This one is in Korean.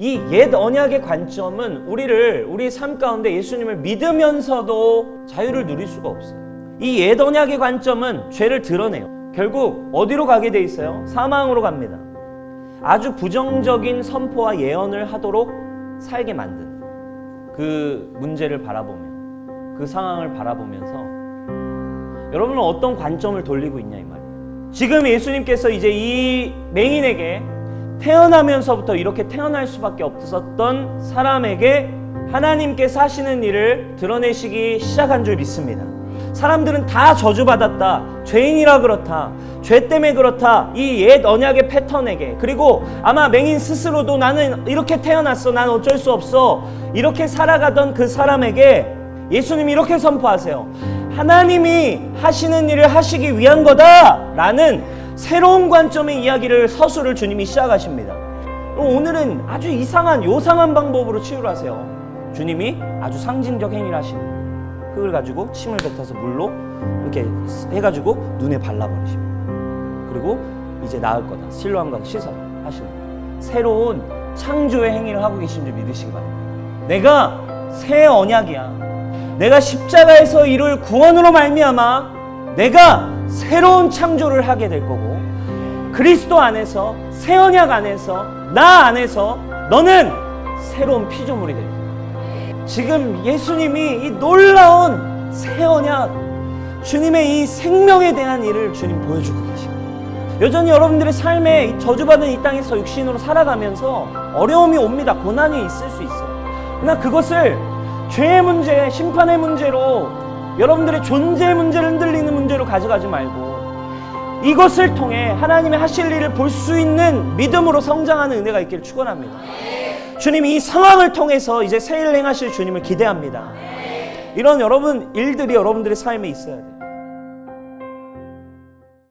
이 옛 언약의 관점은 우리를 우리 삶 가운데 예수님을 믿으면서도 자유를 누릴 수가 없어요. 이 옛 언약의 관점은 죄를 드러내요. 결국 어디로 가게 돼 있어요? 사망으로 갑니다. 아주 부정적인 선포와 예언을 하도록 살게 만든 그 문제를 바라보며 그 상황을 바라보면서 여러분은 어떤 관점을 돌리고 있냐 이 말이에요. 지금 예수님께서 이제 이 맹인에게 태어나면서부터 이렇게 태어날 수밖에 없었던 사람에게 하나님께서 하시는 일을 드러내시기 시작한 줄 믿습니다. 사람들은 다 저주받았다. 죄인이라 그렇다. 죄 때문에 그렇다. 이 옛 언약의 패턴에게. 그리고 아마 맹인 스스로도 나는 이렇게 태어났어. 난 어쩔 수 없어. 이렇게 살아가던 그 사람에게 예수님이 이렇게 선포하세요. 하나님이 하시는 일을 하시기 위한 거다. 라는 새로운 관점의 이야기를 서술을 주님이 시작하십니다. 오늘은 아주 이상한 요상한 방법으로 치유를 하세요. 주님이 아주 상징적 행위를 하시는. 흙을 가지고 침을 뱉어서 물로 이렇게 해가지고 눈에 발라버리십니다. 그리고 이제 나을 거다. 실로한 거다. 씻어 하시는. 새로운 창조의 행위를 하고 계신 줄 믿으시기 바랍니다. 내가 새 언약이야. 내가 십자가에서 이룰 구원으로 말미암아 내가 새로운 창조를 하게 될 거고 그리스도 안에서 새 언약 안에서 나 안에서 너는 새로운 피조물이 될 거야. 지금 예수님이 이 놀라운 새 언약 주님의 이 생명에 대한 일을 주님 보여주고 계십니다. 여전히 여러분들의 삶에 이 저주받은 이 땅에서 육신으로 살아가면서 어려움이 옵니다. 고난이 있을 수 있어요. 그러나 그것을 죄의 문제, 심판의 문제로 여러분들의 존재 문제를 흔들리는 문제로 가져가지 말고 이것을 통해 하나님의 하실 일을 볼 수 있는 믿음으로 성장하는 은혜가 있기를 축원합니다. 주님 이 상황을 통해서 이제 새일 행하실 주님을 기대합니다. 이런 여러분 일들이 여러분들의 삶에 있어야 돼요.